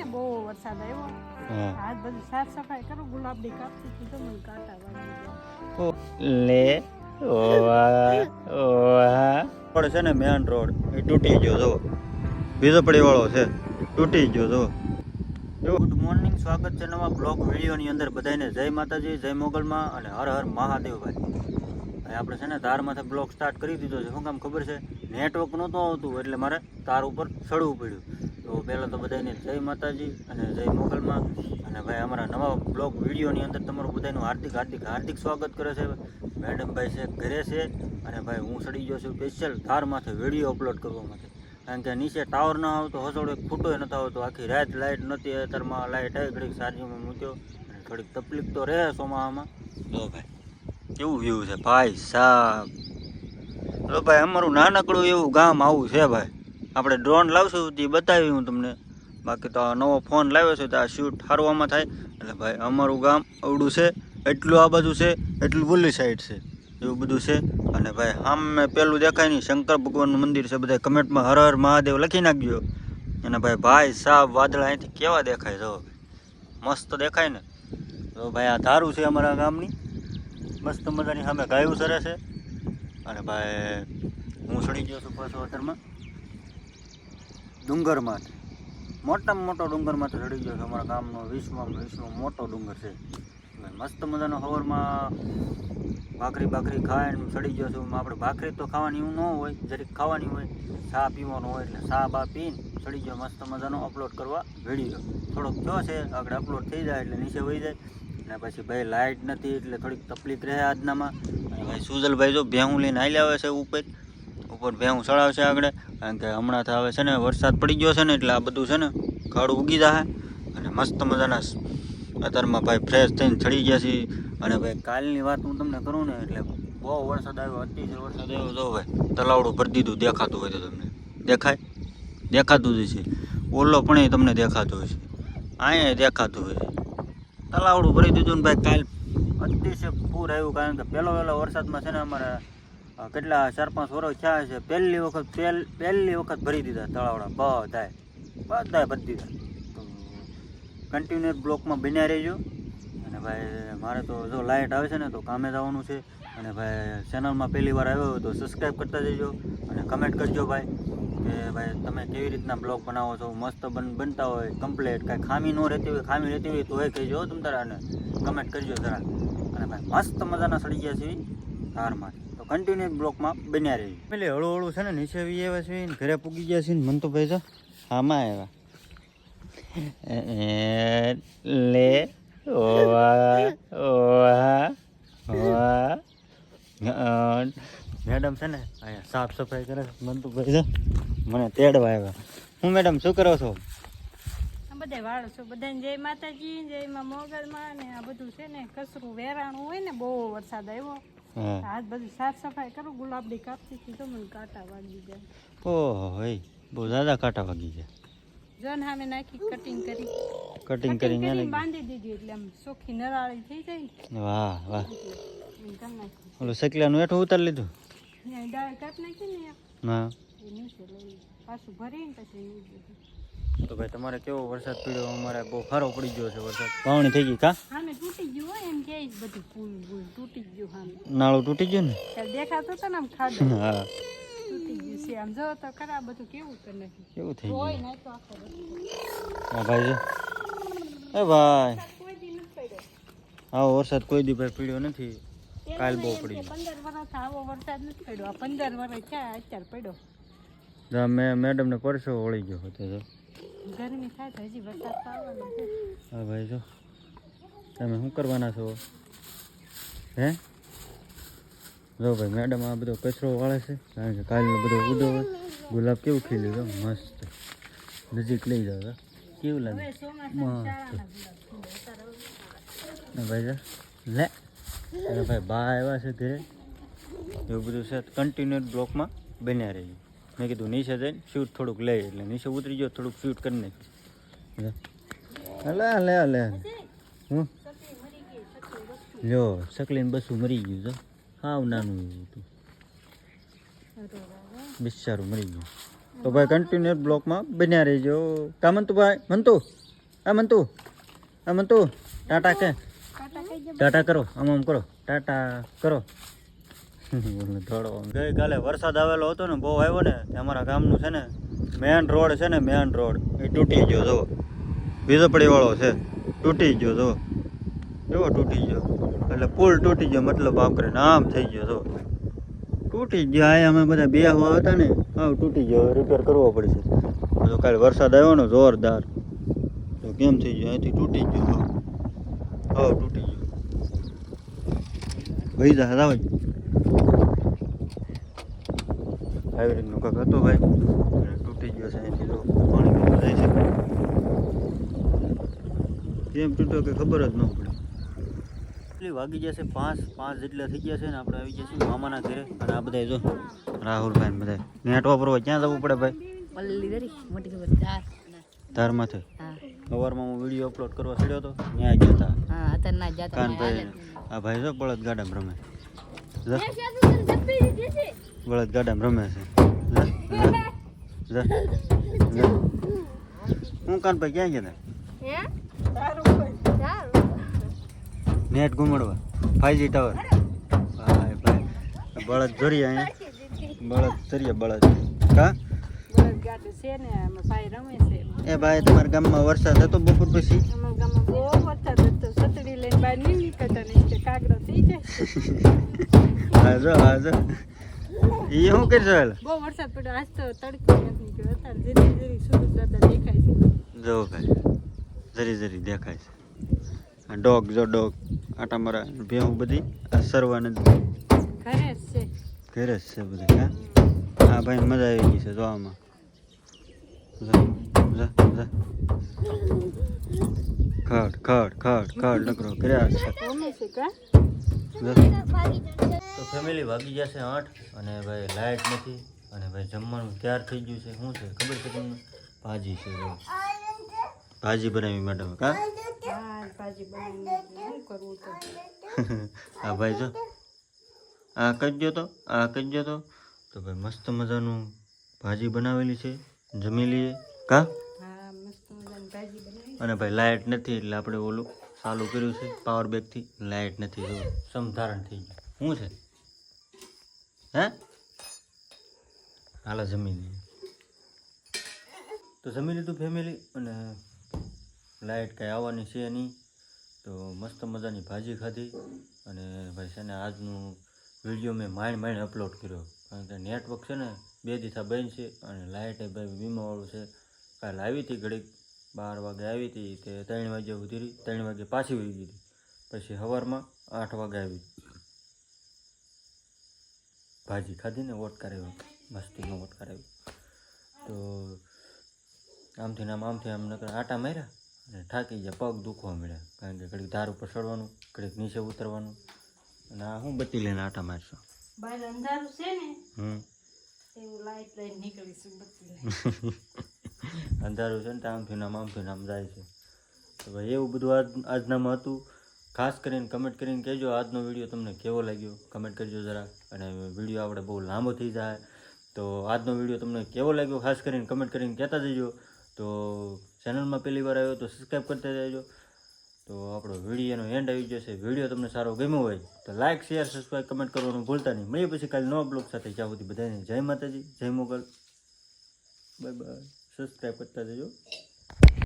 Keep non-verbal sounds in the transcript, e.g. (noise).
ને બહુ વરસાદ આવ્યો. હા. હાથ બધું સાફ સફાઈ કરું ગુલાબડી કાપતી હતી મને કાંટા વાગી લે ઓવા ઓવા. રોડ છે ને મેન રોડ. એ તૂટી ગયો જો બીજોપડી વાળો છે. તૂટી ગયો જો ગુડ મોર્નિંગ સ્વાગત છે નવા બ્લોગ વિડીયોની અંદર બધાને જય માતાજી જય મોગલમાં અને હર હર મહાદેવભાઈ. ભાઈ આપણે છે ને તાર માથે બ્લોક સ્ટાર્ટ કરી દીધો છે. શું કામ ખબર છે? નેટવર્ક નહોતું આવતું એટલે મારે તાર ઉપર ચડવું પડ્યું. તો પહેલાં તો બધાને જય માતાજી અને જય મોગલમાં. અને ભાઈ અમારા નવા બ્લોગ વિડીયોની અંદર તમારું બધાનું હાર્દિક હાર્દિક હાર્દિક સ્વાગત કરે છે. મેડમભાઈ છે, ઘરે છે. અને ભાઈ હું સડી ગયો છું સ્પેશિયલ ધારમાંથી વીડિયો અપલોડ કરવા માટે. કારણ કે નીચે ટાવર ન આવતો હસોડો એક ફૂટો નતો આવતો. આખી રાત લાઇટ નહોતી અત્યારમાં લાઇટ આવી ઘડીક ચાર્જિંગમાં મૂક્યો. અને થોડીક તકલીફ તો રહે ચોમાસામાં જો ભાઈ, કેવું વ્યૂ છે? ભાઈ સાહેબ ભાઈ, અમારું નાનકડું એવું ગામ આવું છે ભાઈ. આપણે ડ્રોન લાવશું તે બતાવી હું તમને. બાકી તો આ નવો ફોન લાવ્યો છે તો આ શૂટ હારવામાં થાય. એટલે ભાઈ, અમારું ગામ અવડું છે, એટલું આ બાજુ છે, એટલું બોલી સાઈડ છે. એવું બધું છે. અને ભાઈ, સામે પેલું દેખાય નહીં, શંકર ભગવાનનું મંદિર છે. બધા કમેન્ટમાં હર હર મહાદેવ લખી નાખજો. અને ભાઈ ભાઈ સાહેબ વાદળા અહીંથી કેવા દેખાય જો મસ્ત દેખાય ને. તો ભાઈ, આ ધારું છે અમારા ગામની. મસ્ત મજાની સામે ગાયું સરે છે. અને ભાઈ, હું સડી ગયો છું પાછો અત્યારમાં ડુંગરમાં મોટામાં મોટો ડુંગરમાં રડી ગયો છે. અમારા ગામનો, વિશ્વમાં વિશ્વ મોટો ડુંગર છે. મસ્ત મજાનો હવરમાં ભાખરી ભાખરી ખાઈને ચડી ગયો છું. આપણે ભાખરી તો ખાવાની એવું ન હોય, જરીક ખાવાની હોય. ચા પીવાનું હોય એટલે ચા બા પીને ચડી ગયો, મસ્ત મજાનો અપલોડ કરવા વીડિયો. થોડોક થયો છે, આગળ અપલોડ થઈ જાય એટલે નીચે વહી જાય. અને પછી ભાઈ લાઇટ નથી એટલે થોડીક તકલીફ રહે આજનામાં. અને ભાઈ સુજલભાઈ જો ભેહું લઈને હાલ્યા આવે છે ઉપર. ઉપર ભેહું ચડાવશે આગળ. કારણ કે હમણાં આવે છે ને વરસાદ પડી ગયો છે ને એટલે આ બધું છે ને ખાડું ઉગી જશે અને મસ્ત મજાના અત્યારમાં ભાઈ ફ્રેશ થઈને ચડી ગયા છીએ. અને ભાઈ કાલની વાત હું તમને કરું ને એટલે બહુ વરસાદ આવ્યો, અતિશય વરસાદ આવ્યો. જો ભાઈ, તલાવડું ભરી દીધું, દેખાતું હોય તો તમને. દેખાય? દેખાતું જ છે ઓલો પણ તમને દેખાતું હોય છે અહીંયા દેખાતું હોય. છે તલાવડું ભરી દીધું ને ભાઈ કાલ. અતિશય પૂર આવ્યું કારણ કે પહેલો વહેલો વરસાદમાં છે ને અમારે કેટલા ચાર પાંચ વર્ષ થયા છે? પહેલી વખત પહેલ વખત ભરી દીધા તળાવડા, બધાય. બધાય ભરી દીધા. તો કન્ટિન્યુઅસ બ્લોકમાં બન્યા રહેજો. અને ભાઈ, મારે તો જો લાઇટ આવે છે ને, તો કામે જવાનું છે. અને ભાઈ ચેનલમાં પહેલી વાર આવ્યો હોય તો સબસ્ક્રાઈબ કરતા જજો. અને કમેન્ટ કરજો ભાઈ, કે ભાઈ, તમે કેવી રીતના બ્લોગ બનાવો છો? મસ્ત બન, બનતા હોય કમ્પ્લેટ કાંઈ ખામી ન રહેતી હોય, ખામી રહેતી હોય તો એ કહેજો તમ તારા, અને કમેન્ટ કરજો જરા. અને ભાઈ, મસ્ત મજાના સડી ગયા છે ધારમાં તો કન્ટિન્યુઅસ બ્લોકમાં બન્યા રહી. પેલે હળું હળું છે ને નીચે આવી આવ્યા છે ને ઘરે પૂગી ગયા છે ને મન તો ભાઈ છે આમાં આવ્યા એ લે ઓવા ઓવા મેડમ છે ને અહીંયા સાફ સફાઈ કરે છે મન તો ભાઈ છે મને તેડવા આવ્યા હું મેડમ શું કરો છો? આ બધા વાળો છો બધાને જય માતાજી જય માં મોગલમાં ને આ બધું છે ને કસરું વેરાણું હોય ને બહુ વરસાદ આવ્યો. હાથ બધું સાફ સફાઈ કરું ગુલાબડી કાપતી હતી તો મને કાંટા વાગી ગયા. ઓહો બહુ જ્યાદા કાંટા વાગી જાય જોન સામે નાખી કટિંગ કરી. કટિંગ કરીને બાંધી દીધી એટલે આમ સોખી નરાળી થઈ જાય વાહ વાહ. ઓલું સકલાનું હેઠું ઉતારી લીધું? ડાળ કાપી નાખી ને હા પાછું ભરીને પછી. તો ભાઈ તમારે કેવો વરસાદ પડ્યો? અમારે બહુ સારો પડી ગયો છે વરસાદ. વાવણી થઈ ગઈ કા? સામે તૂટી ગયું હોય એમ કે બધું ફૂલ ફૂલ તૂટી ગયું સામે. નાળું તૂટી ગયું ને? ત્યારે દેખાતો હતો ને આમ ખાડો. હા. તૂટી ગયું છે. આમ જો તો ખરા બધું કેવું કરી નાખ્યું કેવું થઈ ગયું? તો આખો હા ભાઈ જો. એ ભાઈ. આવો વરસાદ કોઈ દી ભાઈ પડ્યો નથી. કાલ બહુ પડી પંદર વર્ષ આવો વરસાદ નથી પડ્યો. આ પંદર વર્ષ ક્યાં અત્યારે પડ્યો? મેં મેડમને પરસો વળી ગયો હતો જો ગરમી થાય તો હજી વરસાદ તો છે. હા ભાઈ જો. તમે શું કરવાના છો? હે? જો ભાઈ મેડમ આ બધો કચરો વાળે છે કારણ કે કાલનો બધો ઉદો ગુલાબ કેવું ખીલ્યું છે મસ્ત. નજીક લઈ જાવ તો. કેવું લાગે? ને ભાઈ લે. ભાઈ બા આવ્યા છે ઘરે. એવું બધું છે કન્ટિન્યુ બ્લોકમાં બન્યા રહી મેં કીધું નીચે જઈને શૂટ થોડુંક લે એટલે નીચે ઉતરી ગયો થોડુંક શૂટ કરી નાખ. લે. લે લે હું લ્યો સકલીને બસું મરી ગયું જો હાવ નાનું હતું. બિચારું મરી ગયું. તો ભાઈ કન્ટિન્યુઅસ બ્લોકમાં બન્યા રહેજો. કા મંતુ ભાઈ? મંતુ આ મંતુ આ મંતુ ટાટા કે? ટાટા કરો આમ આમ કરો. ટાટા કરો. ગઈકાલે વરસાદ આવેલો હતો ને, બહુ આવ્યો ને અમારા ગામનું છે ને મેન રોડ છે ને મેન રોડ એ તૂટી ગયો જો વીજપડી વાળો છે. તૂટી ગયો જો એવો તૂટી ગયો? એટલે પુલ તૂટી ગયો, મતલબ આપણે નામ થઈ ગયો તો તૂટી ગયો આ અમે બધા બે હવા હતા ને હા તૂટી ગયો રિપેર કરવો પડશે. તો કાલે વરસાદ આવ્યો ને, જોરદાર. તો કેમ થઈ ગયો? અહીંથી તૂટી ગયો. હાવ તૂટી ગયો. ભાઈ જા આવી રીતનું કંઈક હતું ભાઈ. તૂટી ગયો છે અહીંથી જો પાણી પીવા જાય છે. કેમ તૂટ્યો કે ખબર જ ન પડે. એટલી વાગી જશે? પાંચ પાંચ જેટલા થઈ ગયા છે ને આપણે આવી જઈશું મામાના ઘરે. અને આ બધા જો રાહુલભાઈ ને બધા નેટ વાપરવા ક્યાં જવું પડે ભાઈ? તાર માથે સવારમાં હું વીડિયો અપલોડ કરવા ચડ્યો હતો ત્યાં ગયા હતા આ ભાઈ જો બળદ ગાડા રમે. બળદ ગાડામાં રમે છે. હું કાન ભાઈ જા. હું? કાનભાઈ ક્યાં ગયા નેટ ઘુમાડવા ફાઈવજી ટાવર બળદ જોરી અહીંયા. બળદ ચરીએ બળદ કા? બળદ ગાડું છે ને આમાં ભાઈ રમે છે. એ ભાઈ તમારા ગામમાં વરસાદ હતો બપોર પછી? અમારા ગામમાં બહુ વરસાદ હતો. સતડી લઈને બહાર નહીં નીકળતા નહીં કાગડો થઈ જાય. (laughs) હા જો હા જો એ શું કરી રહેલ બહુ વરસાદ પડ્યો. આજ તો તડકો નથી નીકળ્યો અત્યારે ધીરે ધીરે સુરત દાદા દેખાય છે. જો ભાઈ જરી જરી દેખાય છે. આ ડોગ જો ડોગ આટા મારા ભેહું બધી આ સરવાને ઘરે જ છે. ઘરે જ છે બધી હા? હા ભાઈ મજા આવી ગઈ છે જોવામાં. ખડ ખડ ખડ ખડ નકરો કર્યા છે. તો ફેમિલી વાગી જશે આઠ અને ભાઈ લાઇટ નથી અને ભાઈ જમવાનું તૈયાર થઈ ગયું છે. શું છે? ખબર છે તમને? ભાજી છે ભાજી બનાવી મેડમ કા? (laughs) હા ભાઈ જો. આ કરજો તો? આ કરજો તો? તો ભાઈ મસ્ત મજાનું ભાજી બનાવેલી છે. જમી લઈએ. કા? હા મસ્ત મજાની ભાજી બનાવી. અને ભાઈ લાઇટ નથી એટલે આપણે ઓલું ચાલુ કર્યું છે પાવર બેગથી લાઇટ નથી જો સમધારણ થઈ ગયું. શું છે? હે? હાલો, જમી લઈએ. તો જમી લીધું ફેમિલી અને લાઇટ કાંઈ આવવાની છે નહીં. તો મસ્ત મજાની ભાજી ખાધી અને ભાઈ છે ને આજનું વીડિયો મેં માંડ માંડ અપલોડ કર્યો. કારણ કે નેટવર્ક છે ને, બે દિશા બંધ છે અને લાઇટ એ ભાઈ વીમાવાળું છે. કાલે આવી હતી ઘડીક. બાર વાગે આવી હતી તે ત્રણ વાગે ઉધી રહી ત્રણ વાગે પાછી વહી ગઈ પછી સવારમાં આઠ વાગે આવી. ભાજી ખાધીને વોટ કરાવ્યો મસ્તીનો વોટ કરાવ્યો તો આમથી આમ આમથી આમ નકર આટા માર્યા અને થાકી ગયા પગ દુખવા મળ્યા કારણ કે ઘડીક ધાર ઉપર ચડવાનું ઘડીક નીચે ઉતરવાનું. અને આ હું બત્તી લઈને આટા મારશો? બાય અંધારું છે ને હમ. એવું લાઈટ લઈને નીકળીશું બત્તી લઈને. (laughs) અંધારું છે ને ત્યાં આમ ને આમ આમ જાય છે. તો ભાઈ, એવું બધું આજ આજનામાં હતું. ખાસ કરીને કમેન્ટ કરીને કહેજો, આજનો વીડિયો તમને કેવો લાગ્યો? કમેન્ટ કરજો જરા અને વીડિયો આપણે બહુ લાંબો થઈ જાય. તો આજનો વીડિયો તમને કેવો લાગ્યો? ખાસ કરીને કમેન્ટ કરીને કહેતા જજો. તો ચેનલમાં પહેલી વાર આવ્યો તો સબસ્ક્રાઈબ કરતા જજો. તો આપણો વિડીયોનો એન્ડ આવી જશે. વીડિયો તમને સારો ગમ્યો હોય તો લાઇક શેર સબસ્ક્રાઈબ કમેન્ટ કરવાનું ભૂલતા નહીં. મળીએ પછી કાલે નવા બ્લોગ સાથે. જ્યાં સુધી બધાને જય માતાજી, જય મોગલ. બાય બાય સબસ્ક્રાઈબ કરતા જજો.